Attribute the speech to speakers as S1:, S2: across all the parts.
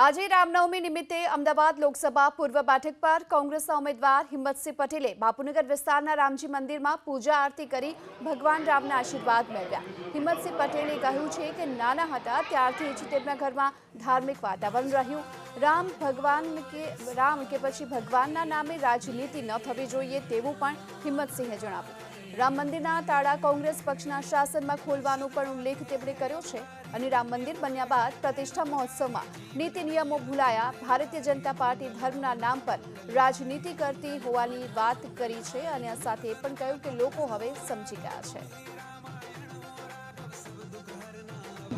S1: આજે રામનવમી નિમિત્તે અમદાવાદ લોકસભા પૂર્વ બેઠક પર કોંગ્રેસના ઉમેદવાર હિંમતસિંહ પટેલે બાપુનગર વિસ્તારના રામજી મંદિરમાં પૂજા આરતી કરી ભગવાન રામના આશીર્વાદ મેળવ્યા. હિંમતસિંહ પટેલે કહ્યું છે કે નાના હતા, ત્યારથી જ તેમના ઘરમાં ધાર્મિક વાતાવરણ રહ્યું. રામ ભગવાન કે, રામ કે પછી ભગવાનના નામે રાજનીતિ ન થવી જોઈએ તેવું પણ હિંમતસિંહે જણાવ્યું. રામ મંદિરના તાળા કોંગ્રેસ પક્ષના શાસનમાં ખોલવાનો પણ ઉલ્લેખ તેમણે કર્યો છે અને રામ મંદિર બન્યા બાદ પ્રતિષ્ઠા મહોત્સવમાં નીતિ નિયમો ભૂલાયા. ભારતીય જનતા પાર્ટી ધર્મના નામ પર રાજનીતિ કરતી હોવાની વાત કરી છે અને આ સાથે પણ કહ્યું કે લોકો હવે સમજી ગયા છે.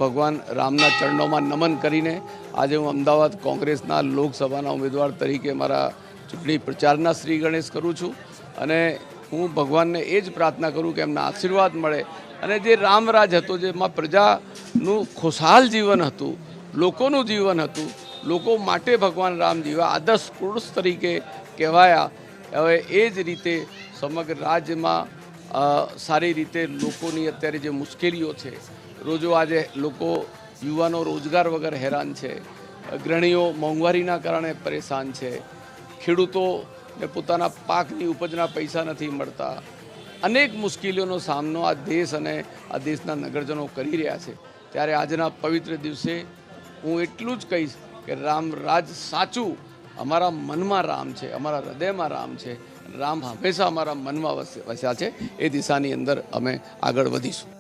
S2: ભગવાન રામના ચરણોમાં નમન કરીને આજે હું અમદાવાદ કોંગ્રેસના લોકસભાના ઉમેદવાર તરીકે મારા ચૂંટણી પ્રચારના શ્રી ગણેશ કરું છું અને હું ભગવાનને એ જ પ્રાર્થના કરું કે એમના આશીર્વાદ મળે. અને જે રામરાજ હતો, જેમાં પ્રજાનું ખુશહાલ જીવન હતું, લોકોનું જીવન હતું, લોકો માટે ભગવાન રામ જીવા આદર્શ પુરુષ તરીકે કહેવાયા. હવે એ જ રીતે સમગ્ર રાજ્યમાં સારી રીતે લોકોની અત્યારે જે મુશ્કેલીઓ છે, રોજો આજે લોકો યુવાનો રોજગાર વગર હેરાન છે ગૃહિણીઓ મોંઘવારીના કારણે પરેશાન છે ખેડૂતોને પોતાના પાકની ઉપજના પૈસા નથી મળતા. અનેક મુશ્કેલીઓનો સામનો આ દેશ અને આ દેશના નગરજનો કરી રહ્યા છે. ત્યારે આજના પવિત્ર દિવસે હું એટલું જ કહીશ કે રામ રાજ સાચું. અમારા મનમાં રામ છે, અમારા હૃદયમાં રામ છે. રામ હંમેશા અમારા મનમાં વસ- વસ્યા છે. એ દિશાની અંદર અમે આગળ વધીશું.